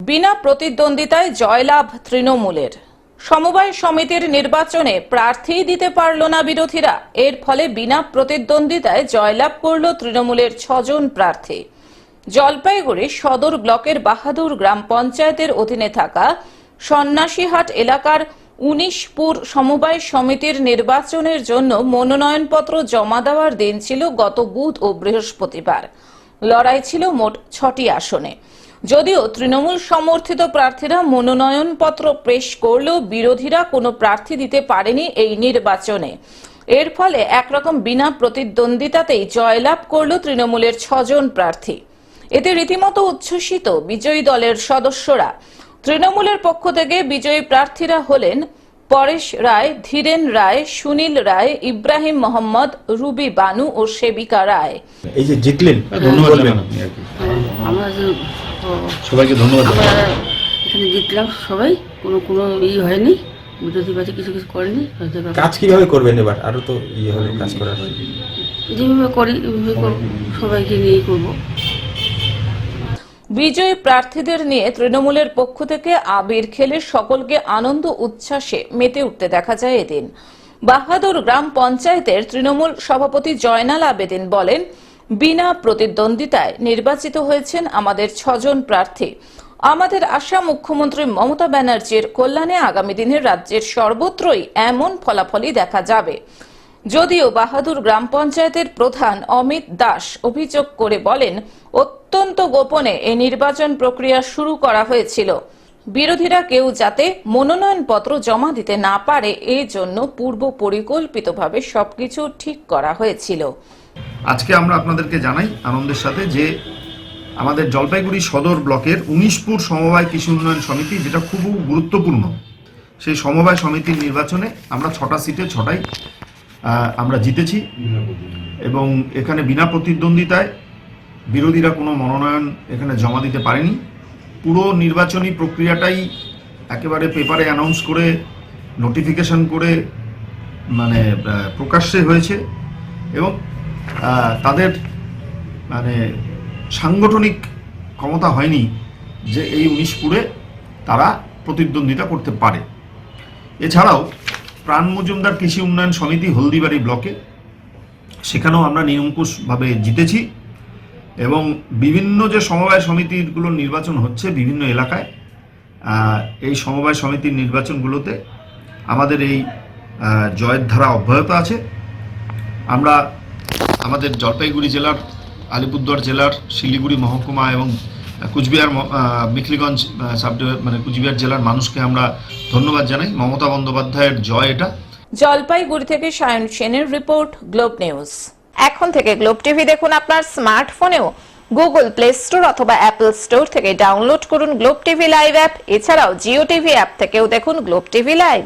বিনা প্রতিদ্বন্দ্বিতায় জয়লাভ তৃণমূলের। সমবায় সমিতির নির্বাচনে প্রার্থী দিতে পারল না বিরোধীরা। এর ফলে বিনা প্রতিদ্বন্দ্বিতায় জয়লাভ করল তৃণমূলের ছজন প্রার্থী। জলপাইগুড়ি সদর ব্লকের বাহাদুর গ্রাম পঞ্চায়েতের অধীনে থাকা সন্ন্যাসীহাট এলাকার উনিশপুর সমবায় সমিতির নির্বাচনের জন্য মনোনয়নপত্র জমা দেওয়ার দিন ছিল গত বুধ ও বৃহস্পতিবার। লড়াই ছিল মোট ছটি আসনে। যদিও তৃণমূল সমর্থিত প্রার্থীরা মনোনয়নপত্র পেশ করলেও বিরোধীরা কোনো প্রার্থী দিতে পারেনি এই নির্বাচনে। এর ফলে একরকম বিনা প্রতিদ্বন্দ্বিতাতেই জয়লাভ করল তৃণমূলের ছজন প্রার্থী। এতে রীতিমতো উচ্ছ্বসিত বিজয়ী দলের সদস্যরা। তৃণমূলের পক্ষ থেকে বিজয়ী প্রার্থীরা হলেন পরেশ রায় ধীরেন রায় সুনীল রায় ইব্রাহিম মোহাম্মদ রুবি বানু ও সেবিকা রায়। এই যে জিতলেন সবাইকে ধন্যবাদ এখানে জিতলাম সবাই। কোনো কোনো ই হয়নি। বিরোধী পার্টি কিছু কিছু করেনি। কাজ কীভাবে করবেন এবার? আরও তো ইয়ে হবে কাজ করার। যেভাবে করি ওইভাবে করব সবাইকে নিয়েই করব। বিজয়ী প্রার্থীদের নিয়ে তৃণমূলের পক্ষ থেকে আবির খেলে সকলকে আনন্দ উচ্ছ্বাসে মেতে উঠতে দেখা যায় এদিন। বাহাদুর গ্রাম পঞ্চায়েতের তৃণমূল সভাপতি জয়নাল আবেদিন বলেন বিনা প্রতিদ্বন্দ্বিতায় নির্বাচিত হয়েছেন আমাদের ছজন প্রার্থী। আমাদের আশা মুখ্যমন্ত্রী মমতা ব্যানার্জির কল্যাণে আগামী দিনে রাজ্যের সর্বত্রই এমন ফলাফলই দেখা যাবে। যদিও বাহাদুর গ্রাম পঞ্চায়েতের প্রধান অমিত দাস অভিযোগ করে বলেন, অত্যন্ত গোপনে এই নির্বাচন প্রক্রিয়া শুরু করা হয়েছিল। বিরোধীরা কেউ যাতে মনোনয়নপত্র জমা দিতে না পারে এই জন্য পূর্ব পরিকল্পিতভাবে সবকিছু ঠিক করা হয়েছিল। আজকে আমরা আপনাদেরকে জানাই আনন্দের সাথে যে আমাদের জলপাইগুড়ি সদর ব্লকের উনিশপুর সমবায় কৃষি উন্নয়ন সমিতি, যেটা খুব গুরুত্বপূর্ণ, সেই সমবায় সমিতির নির্বাচনে আমরা ছটা সিটে ছটাই আমরা জিতেছি এবং এখানে বিনা প্রতিদ্বন্দ্বিতায় বিরোধীরা কোনো মনোনয়ন এখানে জমা দিতে পারেনি। পুরো নির্বাচনী প্রক্রিয়াটাই একেবারে পেপারে অ্যানাউন্স করে নোটিফিকেশন করে মানে প্রকাশ্যে হয়েছে এবং তাদের মানে সাংগঠনিক ক্ষমতা হয়নি যে এই উনিশপুরে তারা প্রতিদ্বন্দ্বিতা করতে পারে। এছাড়াও প্রাণ মজুমদার কৃষি উন্নয়ন সমিতি হলদিবাড়ি ব্লকে, সেখানেও আমরা নিরঙ্কুশভাবে জিতেছি এবং বিভিন্ন যে সমবায় সমিতিগুলোর নির্বাচন হচ্ছে বিভিন্ন এলাকায় এই সমবায় সমিতির নির্বাচনগুলোতে আমাদের এই জয়ের ধারা অব্যাহত আছে। আমরা আমাদের জলপাইগুড়ি জেলার, আলিপুরদুয়ার জেলার, শিলিগুড়ি মহকুমা এবং কুচবিহার মেখলিগঞ্জ সাব মানে কুচবিহার জেলার মানুষকে আমরা ধন্যবাদ জানাই। মমতা বন্দ্যোপাধ্যায়ের জয় এটা। জলপাইগুড়ি থেকে সায়ন সেনের রিপোর্ট, গ্লোব নিউজ। এখন থেকে গ্লোব টিভি দেখুন আপনার স্মার্টফোনেও। গুগল প্লে স্টোর অথবা অ্যাপল স্টোর থেকে ডাউনলোড করুন গ্লোব টিভি লাইভ অ্যাপ। এছাড়াও জিও টিভি অ্যাপ থেকেও দেখুন গ্লোব টিভি লাইভ।